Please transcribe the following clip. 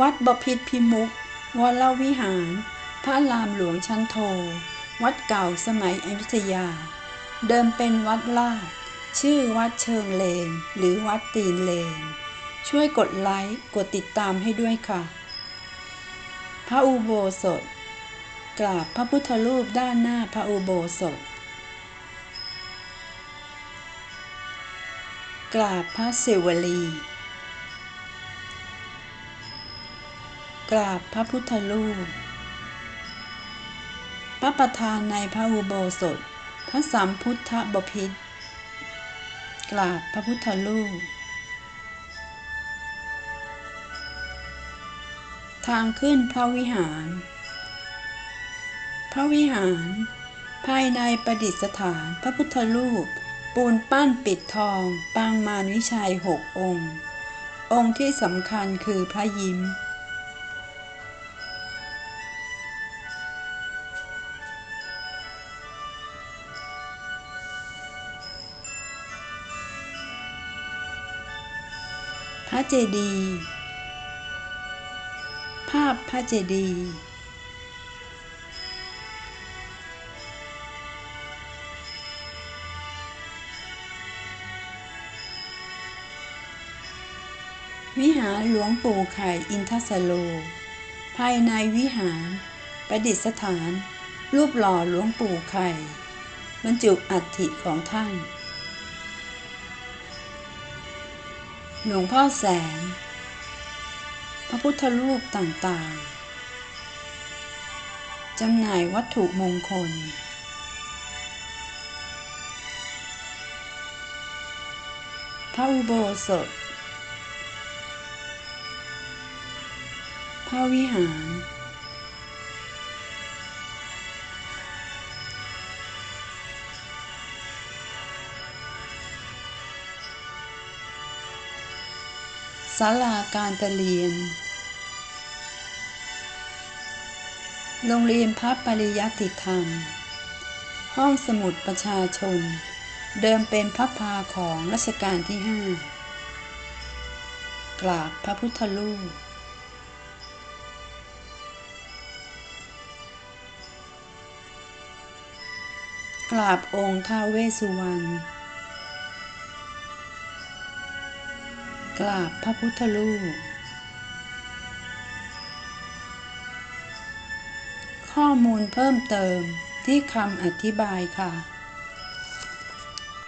วัดบพิตรพิมุก วรวิหาร พระรามหลวงชั้นโท วัดเก่าสมัยอยุธยา เดิมเป็นวัดลาด ชื่อวัดเชิงเลน หรือวัดตีนเลน ช่วยกดไลค์ กดติดตามให้ด้วยค่ะ พระอุโบสถ กราบพระพุทธรูปด้านหน้าพระอุโบสถ กราบพระศิวลี กราบพระพุทธรูป พระประธานในพระอุโบสถ พระสัมพุทธบพิตรกราบพระพุทธรูป ทางขึ้นพระวิหาร พระวิหาร ภายในประดิษฐานพระพุทธรูป ปูนปั้นปิดทอง ปางมารวิชัยหกองค์ องค์ที่สำคัญคือพระยิ้ม ระเจดีย์ภาพพระเจดีย์วิหารหลวงปู่ไข่อินทสโล ภายในวิหารประดิษฐาน รูปหล่อหลวงปู่ไข่บรรจุอัฐิของท่าน หลวงพ่อแสนพระพุทธรูปต่างๆ จำหน่ายวัตถุมงคล พระอุโบสถ พระวิหาร ศาลาการประเรียน โรงเรียนพระปริยัติธรรม ห้องสมุดประชาชน เดิมเป็นพระพาของรัชกาลที่ห้ากราบพระพุทธรูปกราบองค์ท้าเวสุวรรณ กราบพระพุทธรูป ข้อมูลเพิ่มเติมที่คำอธิบายค่ะ